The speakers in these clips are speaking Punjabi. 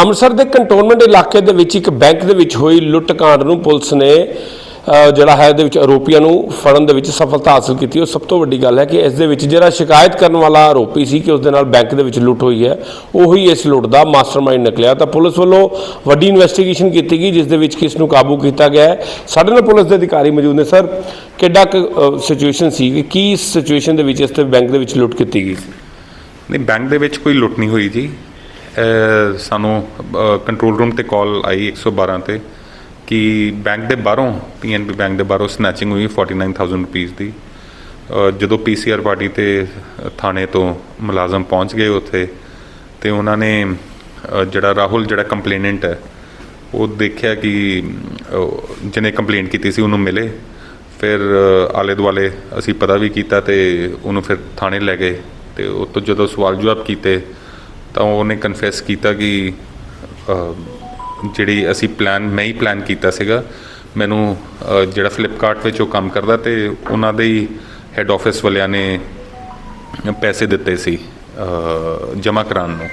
ਅੰਮ੍ਰਿਤਸਰ ਦੇ ਕੰਟੋਨਮੈਂਟ ਇਲਾਕੇ ਦੇ ਵਿੱਚ ਇੱਕ ਬੈਂਕ ਦੇ ਵਿੱਚ ਹੋਈ ਲੁੱਟ ਕਾਂਡ ਨੂੰ ਪੁਲਿਸ ਨੇ ਜਿਹੜਾ ਹੈ, ਇਹਦੇ ਵਿੱਚ ਆਰੋਪੀਆਂ ਨੂੰ ਫੜਨ ਦੇ ਵਿੱਚ ਸਫਲਤਾ ਹਾਸਲ ਕੀਤੀ। ਉਹ ਸਭ ਤੋਂ ਵੱਡੀ ਗੱਲ ਹੈ ਕਿ ਇਸ ਦੇ ਵਿੱਚ ਜਿਹੜਾ ਸ਼ਿਕਾਇਤ ਕਰਨ ਵਾਲਾ ਆਰੋਪੀ ਸੀ ਕਿ ਉਸ ਦੇ ਨਾਲ ਬੈਂਕ ਦੇ ਵਿੱਚ ਲੁੱਟ ਹੋਈ ਹੈ, ਉਹੀ ਇਸ ਲੁੱਟ ਦਾ ਮਾਸਟਰਮਾਈਂਡ ਨਿਕਲਿਆ। ਤਾਂ ਪੁਲਿਸ ਵੱਲੋਂ ਵੱਡੀ ਇਨਵੈਸਟੀਗੇਸ਼ਨ ਕੀਤੀ ਗਈ, ਜਿਸ ਦੇ ਵਿੱਚ ਕਿਸ ਨੂੰ ਕਾਬੂ ਕੀਤਾ ਗਿਆ ਹੈ। ਸਾਡੇ ਨਾਲ ਪੁਲਿਸ ਦੇ ਅਧਿਕਾਰੀ ਮੌਜੂਦ ਨੇ। ਸਰ, ਕਿੱਡਾ ਕੁ ਸਿਚੁਏਸ਼ਨ ਸੀ ਕਿ ਕੀ ਸਿਚੁਏਸ਼ਨ ਦੇ ਵਿੱਚ ਇਸ ਤੇ ਬੈਂਕ ਦੇ ਵਿੱਚ ਲੁੱਟ ਕੀਤੀ ਗਈ ਸੀ? ਨਹੀਂ, ਬੈਂਕ ਦੇ ਵਿੱਚ ਕੋਈ ਲੁੱਟ ਨਹੀਂ ਹੋਈ ਜੀ। ਸਾਨੂੰ ਕੰਟਰੋਲ ਰੂਮ ਤੇ ਕਾਲ ਆਈ 112 ਤੇ ਕਿ ਬੈਂਕ ਦੇ ਬਾਹਰੋਂ ਪੀਐਨਬੀ ਬੈਂਕ ਦੇ ਬਾਹਰੋਂ ਸਨੈਚਿੰਗ ਹੋਈ 49000 ਰੁਪੀਸ ਦੀ। ਅਹ, ਜਦੋਂ ਪੀਸੀਆਰ ਪਾਰਟੀ ਤੇ ਥਾਣੇ ਤੋਂ ਮੁਲਾਜ਼ਮ ਪਹੁੰਚ ਗਏ ਉੱਥੇ ਤੇ ਉਹਨਾਂ ਨੇ ਜਿਹੜਾ ਰਾਹੁਲ ਜਿਹੜਾ ਕੰਪਲੇਨੈਂਟ ਹੈ, ਉਹ ਦੇਖਿਆ ਕਿ ਜਿਹਨੇ ਕੰਪਲੇਂਟ ਕੀਤੀ ਸੀ ਉਹਨੂੰ ਮਿਲੇ। ਫਿਰ ਆਲੇ ਦੁਆਲੇ ਅਸੀਂ ਪਤਾ ਵੀ ਕੀਤਾ ਤੇ ਉਹਨੂੰ ਫਿਰ ਥਾਣੇ ਲੈ ਗਏ ਤੇ ਉਹ ਤੋਂ ਜਦੋਂ ਸਵਾਲ ਜਵਾਬ ਕੀਤੇ ਤਾਂ ਉਹਨੇ ਕਨਫੈਸ ਕੀਤਾ ਕਿ ਜਿਹੜੀ ਅਸੀਂ ਪਲਾਨ ਮੈਂ ਹੀ ਪਲਾਨ ਕੀਤਾ ਸੀਗਾ। ਮੈਨੂੰ ਜਿਹੜਾ ਫਲਿੱਪਕਾਰਟ ਵਿੱਚ ਉਹ ਕੰਮ ਕਰਦਾ ਤੇ ਉਹਨਾਂ ਦੇ ਹੀ ਹੈੱਡ ਆਫਿਸ ਵਾਲਿਆਂ ਨੇ ਪੈਸੇ ਦਿੱਤੇ ਸੀ ਜਮ੍ਹਾਂ ਕਰਾਉਣ ਨੂੰ।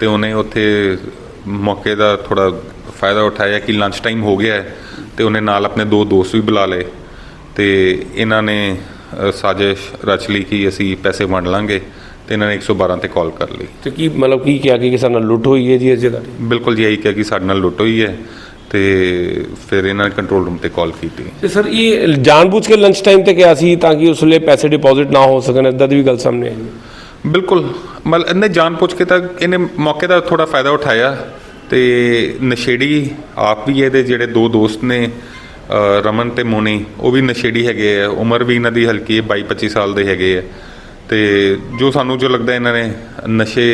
ਤੇ ਉਹਨੇ ਉੱਥੇ ਮੌਕੇ ਦਾ ਥੋੜਾ ਫਾਇਦਾ ਉਠਾਇਆ ਕਿ ਲੰਚ ਟਾਈਮ ਹੋ ਗਿਆ ਹੈ ਤੇ ਉਹਨੇ ਨਾਲ ਆਪਣੇ ਦੋ ਦੋਸਤ ਵੀ ਬੁਲਾ ਲਏ। ਤੇ ਇਹਨਾਂ ਨੇ ਸਾਜ਼ਿਸ਼ ਰਚ ਲਈ ਕਿ ਅਸੀਂ ਪੈਸੇ ਵੰਡ ਲਾਂਗੇ। ਤੇ ਇਹਨਾਂ ਨੇ 112 ਤੇ ਕਾਲ ਕਰ ਲਈ। ਤੇ ਕੀ ਮਤਲਬ ਕੀ ਕਿਹਾ ਕਿ ਸਾਡੇ ਨਾਲ ਲੁੱਟ ਹੋਈ ਹੈ ਜੀ ਇਸ ਜਗ੍ਹਾ ਤੇ? ਬਿਲਕੁਲ ਜੀ ਇਹੀ ਕਿਹਾ ਕਿ ਸਾਡੇ ਨਾਲ ਲੁੱਟ ਹੋਈ ਹੈ ਤੇ ਫਿਰ ਇਹਨਾਂ ਨੇ ਕੰਟਰੋਲ ਰੂਮ ਤੇ ਕਾਲ ਕੀਤੀ। ਤੇ ਸਰ ਇਹ ਜਾਣਬੁੱਝ ਕੇ ਲੰਚ ਟਾਈਮ ਤੇ ਕਿਹਾ ਸੀ ਤਾਂ ਕਿ ਉਸ ਲਈ ਪੈਸੇ ਡਿਪੋਜ਼ਿਟ ਨਾ ਹੋ ਸਕਣ ਇਦਾਂ ਦੀ ਵੀ ਗੱਲ ਸਾਹਮਣੇ ਆਈ ਹੈ। ਬਿਲਕੁਲ ਮਤਲਬ ਇਹਨੇ ਜਾਣ ਪੁੱਛ ਕੇ ਤਾਂ ਇਹਨੇ ਮੌਕੇ ਦਾ ਥੋੜਾ ਫਾਇਦਾ ਉਠਾਇਆ ਤੇ ਨਸ਼ੇੜੀ ਆਪ ਵੀ ਇਹਦੇ ਜਿਹੜੇ ਦੋ ਦੋਸਤ ਨੇ ਅ, ਰਮਨ ਤੇ ਮੋਨੀ ਉਹ ਵੀ ਨਸ਼ੇੜੀ ਹੈਗੇ ਆ। ਉਮਰ ਵੀ ਇਹਨਾਂ ਦੀ ਹਲਕੀ ਹੈ 22 25 ਸਾਲ ਦੇ ਹੈਗੇ ਆ। ਤੇ ਜੋ ਸਾਨੂੰ ਜੋ ਲੱਗਦਾ ਇਹਨਾਂ ਨੇ ਨਸ਼ੇ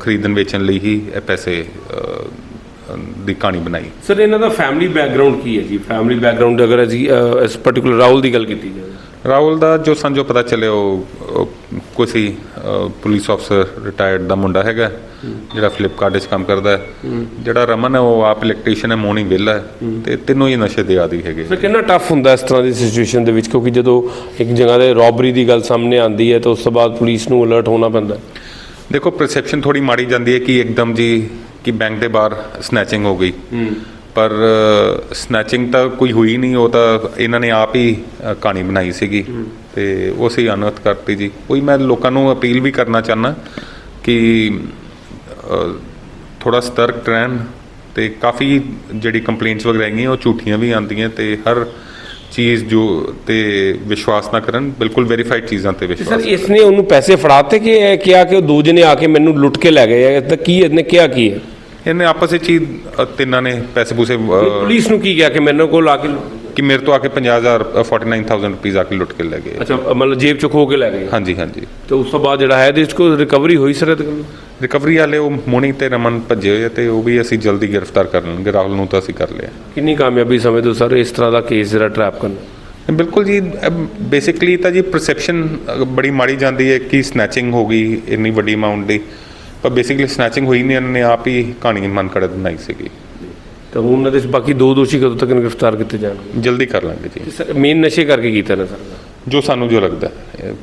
ਖਰੀਦਣ ਵੇਚਣ ਲਈ ਹੀ ਇਹ ਪੈਸੇ ਦੀ ਕਹਾਣੀ ਬਣਾਈ। ਸਰ, ਇਹਨਾਂ ਦਾ ਫੈਮਿਲੀ ਬੈਕਗ੍ਰਾਉਂਡ ਕੀ ਹੈ ਜੀ? ਫੈਮਿਲੀ ਬੈਕਗ੍ਰਾਉਂਡ ਅਗਰ ਅਸੀਂ ਇਸ ਪਾਰਟਿਕੂਲਰ ਰਾਹੁਲ ਦੀ ਗੱਲ ਕੀਤੀ ਜਾਵੇ। ਰਾਹੁਲ ਦਾ ਜੋ ਸੰਜੋ ਪਤਾ ਚੱਲਿਆ ਉਹ ਉਹ ਕੋਈ ਪੁਲਿਸ ਅਫਸਰ ਰਿਟਾਇਰਡ ਦਾ ਮੁੰਡਾ ਹੈਗਾ ਜਿਹੜਾ ਫਲਿੱਪਕਾਰਟ 'ਚ ਕੰਮ ਕਰਦਾ ਹੈ। ਜਿਹੜਾ ਰਮਨ ਹੈ ਉਹ ਆਪ ਇਲੈਕਟ੍ਰੀਸ਼ੀਅਨ ਹੈ ਮੋਨੀ ਵਿਹਲਾ ਹੈ। ਤੇ ਤਿੰਨੋਂ ਹੀ ਨਸ਼ੇ ਦੇ ਆਦੀ ਹੈਗੇ। ਸਰ ਕਿੰਨਾ ਟਫ ਹੁੰਦਾ ਇਸ ਤਰ੍ਹਾਂ ਦੀ ਸਿਚੁਏਸ਼ਨ ਦੇ ਵਿੱਚ? ਕਿਉਂਕਿ ਜਦੋਂ ਇੱਕ ਜਗ੍ਹਾ ਤੇ ਰੋਬਰੀ ਦੀ ਗੱਲ ਸਾਹਮਣੇ ਆਉਂਦੀ ਹੈ ਤਾਂ ਉਸ ਤੋਂ ਬਾਅਦ ਪੁਲਿਸ ਨੂੰ ਅਲਰਟ ਹੋਣਾ ਪੈਂਦਾ ਹੈ। ਦੇਖੋ ਪਰਸੈਪਸ਼ਨ ਥੋੜੀ ਮਾੜੀ ਜਾਂਦੀ ਹੈ ਕਿ ਇੱਕਦਮ ਜੀ ਕਿ ਬੈਂਕ ਦੇ ਬਾਹਰ ਸਨੈਚਿੰਗ ਹੋ ਗਈ। ਪਰ ਸਨੈਚਿੰਗ ਤਾਂ ਕੋਈ ਹੋਈ ਨਹੀਂ ਉਹ ਤਾਂ ਇਹਨਾਂ ਨੇ ਆਪ ਹੀ ਕਹਾਣੀ ਬਣਾਈ ਸੀਗੀ। ਤੇ ਉਹ ਅਸੀਂ ਅਨੁਮਤ ਕਰਤੀ ਜੀ। ਕੋਈ ਮੈਂ ਲੋਕਾਂ ਨੂੰ ਅਪੀਲ ਵੀ ਕਰਨਾ ਚਾਹਨਾ ਕਿ ਥੋੜਾ ਸਤਰਕ ਰਹਿਣ ਤੇ ਕਾਫੀ ਜਿਹੜੀ ਕੰਪਲੇਂਟਸ ਵਗੈਰਾ ਹੈਗੀਆਂ ਉਹ ਝੂਠੀਆਂ ਵੀ ਆਉਂਦੀਆਂ ਤੇ ਹਰ ਚੀਜ਼ ਜੋ ਤੇ ਵਿਸ਼ਵਾਸ ਨਾ ਕਰਨ ਬਿਲਕੁਲ ਵੈਰੀਫਾਈਡ ਚੀਜ਼ਾਂ ਤੇ ਸਰ ਵਿਸ਼ਵਾਸ ਇਸ ਨੇ ਉਹਨੂੰ ਪੈਸੇ ਫੜਾਤੇ ਕਿ ਇਹ ਕਿਹਾ ਕਿ ਉਹ ਦੋ ਜਣੇ ਆ ਕੇ ਮੈਨੂੰ ਲੁੱਟ ਕੇ ਲੈ ਗਏ ਤਾਂ ਕੀ ਇਹਨੇ ਕਿਹਾ ਕੀ ਹੈ? ਇਹਨੇ ਆਪਸ ਵਿੱਚ ਹੀ ਅ, ਤਿੰਨਾਂ ਨੇ ਪੈਸੇ ਪੂਸੇ ਅ, ਪੁਲਿਸ ਨੂੰ ਕੀ ਕਿਹਾ ਕਿ ਮੈਨੂੰ ਕੋਲ ਆ ਕੇ ਕਿ ਮੇਰੇ ਤੋਂ ਆ ਕੇ 50000 ਅ, 49000 ਰੁਪਏ ਆ ਕੇ ਲੁੱਟ ਕੇ ਲੈ ਗਏ। ਅੱਛਾ ਮਤਲਬ ਜੇਬ ਚੋਂ ਖੋ ਕੇ ਲੈ ਗਏ। ਹਾਂਜੀ ਹਾਂਜੀ। ਤੇ ਉਸ ਤੋਂ ਬਾਅਦ ਜਿਹੜਾ ਹੈ ਇਹਦੇ ਕੋ ਰਿਕਵਰੀ ਹੋਈ ਸਰ ਇਹਦੇ ਕੋਲ? ਰਿਕਵਰੀ ਵਾਲੇ ਉਹ ਮੋਨੀ ਤੇ ਰਮਨ ਭੱਜੇ ਹੋਏ ਆ ਤੇ ਉਹ ਵੀ ਅਸੀਂ ਜਲਦੀ ਗ੍ਰਿਫਤਾਰ ਕਰ ਲਾਂਗੇ ਰਾਹੁਲ ਨੂੰ ਤਾਂ ਅਸੀਂ ਕਰ ਲਿਆ। ਕਿੰਨੀ ਕਾਮਯਾਬੀ ਸਮਝਦੇ ਹੋ ਸਰ ਇਸ ਤਰ੍ਹਾਂ ਦਾ ਕੇਸ ਜਿਹੜਾ ਟਰੈਪ ਕਰਨਾ? ਬਿਲਕੁਲ ਜੀ ਬੇਸਿਕਲੀ ਤਾਂ ਜੀ ਪਰਸੈਪਸ਼ਨ ਬੜੀ ਮਾੜੀ ਜਾਂਦੀ ਹੈ ਕਿ ਸਨੈਚਿੰਗ ਹੋ ਗਈ ਇੰਨੀ ਵੱਡੀ ਅਮਾਉਂਟ ਦੀ। ਪਰ ਬੇਸਿਕਲੀ ਸਨੈਚਿੰਗ ਹੋਈ ਨਹੀਂ ਇਹਨਾਂ ਨੇ ਆਪ ਹੀ ਕਹਾਣੀ ਮਨ ਕੜਤ ਬਣਾਈ ਸੀਗੀ। ਤਾਂ ਹੁਣ ਇਹਦੇ 'ਚ ਬਾਕੀ ਦੋ ਦੋਸ਼ੀ ਕਦੋਂ ਤੱਕ ਗ੍ਰਿਫਤਾਰ ਕੀਤੇ ਜਾਣਗੇ? ਜਲਦੀ ਕਰ ਲਾਂਗੇ ਜੀ। ਸਰ ਮੇਨ ਨਸ਼ੇ ਕਰਕੇ ਕੀਤਾ ਨਾ ਸਰ। ਜੋ ਸਾਨੂੰ ਜੋ ਲੱਗਦਾ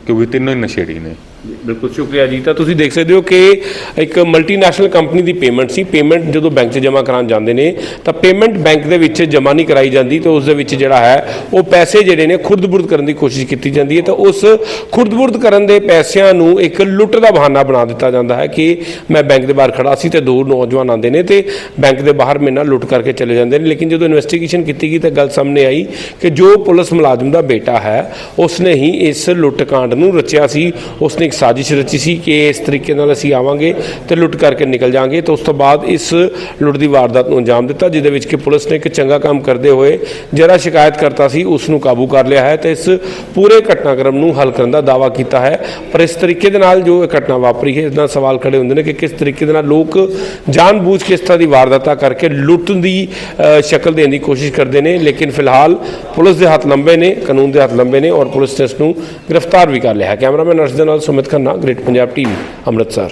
ਕਿਉਂਕਿ ਤਿੰਨੋਂ ਹੀ ਨਸ਼ੇੜੀ ਨੇ। ਬਿਲਕੁਲ, ਸ਼ੁਕਰੀਆ ਜੀ। ਤਾਂ ਤੁਸੀਂ ਦੇਖ ਸਕਦੇ ਹੋ ਕਿ ਇੱਕ ਮਲਟੀਨੈਸ਼ਨਲ ਕੰਪਨੀ ਦੀ ਪੇਮੈਂਟ ਸੀ। ਪੇਮੈਂਟ ਜਦੋਂ ਬੈਂਕ 'ਚ ਜਮ੍ਹਾਂ ਕਰਾਉਣ ਜਾਂਦੇ ਨੇ, ਤਾਂ ਪੇਮੈਂਟ ਬੈਂਕ ਦੇ ਵਿੱਚ ਜਮ੍ਹਾਂ ਨਹੀਂ ਕਰਾਈ ਜਾਂਦੀ, ਤੇ ਉਸ ਦੇ ਵਿੱਚ ਜਿਹੜਾ ਹੈ, ਉਹ ਪੈਸੇ ਜਿਹੜੇ ਨੇ ਖੁਰਦ-ਬੁਰਦ ਕਰਨ ਦੀ ਕੋਸ਼ਿਸ਼ ਕੀਤੀ ਜਾਂਦੀ ਹੈ। ਤਾਂ ਉਸ ਖੁਰਦ-ਬੁਰਦ ਕਰਨ ਦੇ ਪੈਸਿਆਂ ਨੂੰ ਇੱਕ ਲੁੱਟ ਦਾ ਬਹਾਨਾ ਬਣਾ ਦਿੱਤਾ ਜਾਂਦਾ ਹੈ ਕਿ ਮੈਂ ਬੈਂਕ ਦੇ ਬਾਹਰ ਖੜਾ ਸੀ ਤੇ ਦੋ ਨੌਜਵਾਨ ਆਉਂਦੇ ਨੇ ਤੇ ਬੈਂਕ ਦੇ ਬਾਹਰ ਮੇਰੇ ਨਾਲ ਲੁੱਟ ਕਰਕੇ ਚਲੇ ਜਾਂਦੇ ਨੇ। ਲੇਕਿਨ ਜਦੋਂ ਇਨਵੈਸਟੀਗੇਸ਼ਨ ਕੀਤੀ ਗਈ ਤਾਂ ਗੱਲ ਸਾਹਮਣੇ ਆਈ ਕਿ ਜੋ ਪੁਲਿਸ ਮੁਲਾਜ਼ਮ ਦਾ ਬੇਟਾ ਹੈ, ਉਸਨੇ ਹੀ ਇਸ ਲੁੱਟ ਕਾਂਡ ਨੂੰ ਰਚਿਆ ਸੀ। ਉਸਨੇ ਇੱਕ ਸਾਜ਼ਿਸ਼ ਰਚੀ ਸੀ ਕਿ ਇਸ ਤਰੀਕੇ ਨਾਲ ਅਸੀਂ ਆਵਾਂਗੇ ਤੇ ਲੁੱਟ ਕਰਕੇ ਨਿਕਲ ਜਾਾਂਗੇ ਤੇ ਉਸ ਤੋਂ ਬਾਅਦ ਇਸ ਲੁੱਟ ਦੀ ਵਾਰਦਾਤ ਨੂੰ ਅੰਜਾਮ ਦਿੱਤਾ, ਜਿਹਦੇ ਵਿੱਚ ਕਿ ਪੁਲਿਸ ਨੇ ਇੱਕ ਚੰਗਾ ਕੰਮ ਕਰਦੇ ਹੋਏ ਜਿਹੜਾ ਸ਼ਿਕਾਇਤ ਸੀ ਉਸ ਨੂੰ ਕਾਬੂ ਕਰ ਲਿਆ ਹੈ ਤੇ ਇਸ ਪੂਰੇ ਘਟਨਾਕ੍ਰਮ ਨੂੰ ਹੱਲ ਕਰਨ ਦਾ ਦਾਅਵਾ ਕੀਤਾ ਹੈ। ਪਰ ਇਸ ਤਰੀਕੇ ਦੇ ਨਾਲ ਜੋ ਇਹ ਘਟਨਾ ਵਾਪਰੀ ਹੈ, ਇਸ ਦਾ ਸਵਾਲ ਖੜੇ ਹੁੰਦੇ ਨੇ ਕਿ ਕਿਸ ਤਰੀਕੇ ਦੇ ਨਾਲ ਲੋਕ ਜਾਣਬੁੱਝ ਕੇ ਇਸ ਤਰ੍ਹਾਂ ਦੀ ਵਾਰਦਾਤਾਂ ਕਰਕੇ ਲੁੱਟ ਦੀ ਸ਼ਕਲ ਦੇਣ ਦੀ ਕੋਸ਼ਿਸ਼ ਕਰਦੇ ਨੇ। ਲੇਕਿਨ ਫਿਲਹਾਲ ਪੁਲਿਸ ਦੇ ਹੱਥ ਲੰਬੇ ਨੇ, ਕਾਨੂੰਨ ਦੇ ਹੱਥ ਲੰਬੇ ਨੇ ਔਰ ਪੁਲਿਸ ਨੇ ਇਸ ਨੂੰ ਗ੍ਰਿਫਤਾਰ ਵੀ ਕਰ ਲਿਆ ਹੈ। ਕੈਮਰਾਮੈਨ ਅਰਸ਼ ਦੇ ਨਾਲ ਸੁਮਿਤ ਖੰਨਾ ਗ੍ਰੇਟ ਪੰਜਾਬ ਟੀਵੀ ਅੰਮ੍ਰਿਤਸਰ।